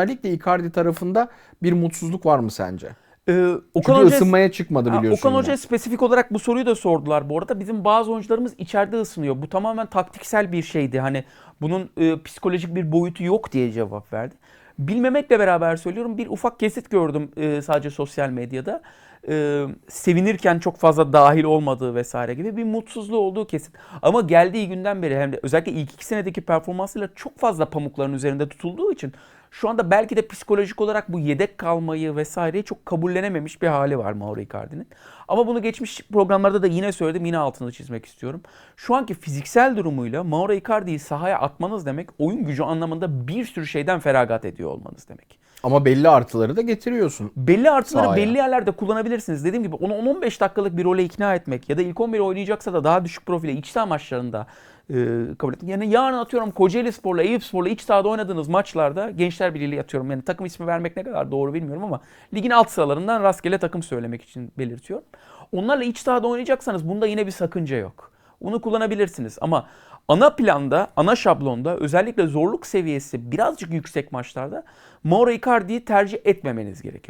Özellikle Icardi tarafında bir mutsuzluk var mı sence? Ee, Okan Çünkü Hoca, ısınmaya çıkmadı biliyorsun. Okan yine. Hoca spesifik olarak bu soruyu da sordular bu arada. Bizim bazı oyuncularımız içeride ısınıyor. Bu tamamen taktiksel bir şeydi. Hani bunun e, psikolojik bir boyutu yok diye cevap verdi. Bilmemekle beraber söylüyorum bir ufak kesit gördüm e, sadece sosyal medyada. E, sevinirken çok fazla dahil olmadığı vesaire gibi bir mutsuzluğu olduğu kesit. Ama geldiği günden beri hem de özellikle ilk iki senedeki performansıyla çok fazla pamukların üzerinde tutulduğu için şu anda belki de psikolojik olarak bu yedek kalmayı vesaireyi çok kabullenememiş bir hali var Mauro Icardi'nin. Ama bunu geçmiş programlarda da yine söyledim yine altını çizmek istiyorum. Şu anki fiziksel durumuyla Mauro Icardi'yi sahaya atmanız demek oyun gücü anlamında bir sürü şeyden feragat ediyor olmanız demek. Ama belli artıları da getiriyorsun. Belli artıları Sahaya. belli yerlerde kullanabilirsiniz. Dediğim gibi onu 10-15 dakikalık bir role ikna etmek ya da ilk 11 oynayacaksa da daha düşük profile iç saha maçlarında e, kabul etmek. Yani yarın atıyorum Kocaeli Spor'la Eyüp Spor'la iç sahada oynadığınız maçlarda Gençler Birliği atıyorum. Yani takım ismi vermek ne kadar doğru bilmiyorum ama ligin alt sıralarından rastgele takım söylemek için belirtiyorum. Onlarla iç sahada oynayacaksanız bunda yine bir sakınca yok. Bunu kullanabilirsiniz ama ana planda, ana şablonda özellikle zorluk seviyesi birazcık yüksek maçlarda Mauro Icardi'yi tercih etmemeniz gerekiyor.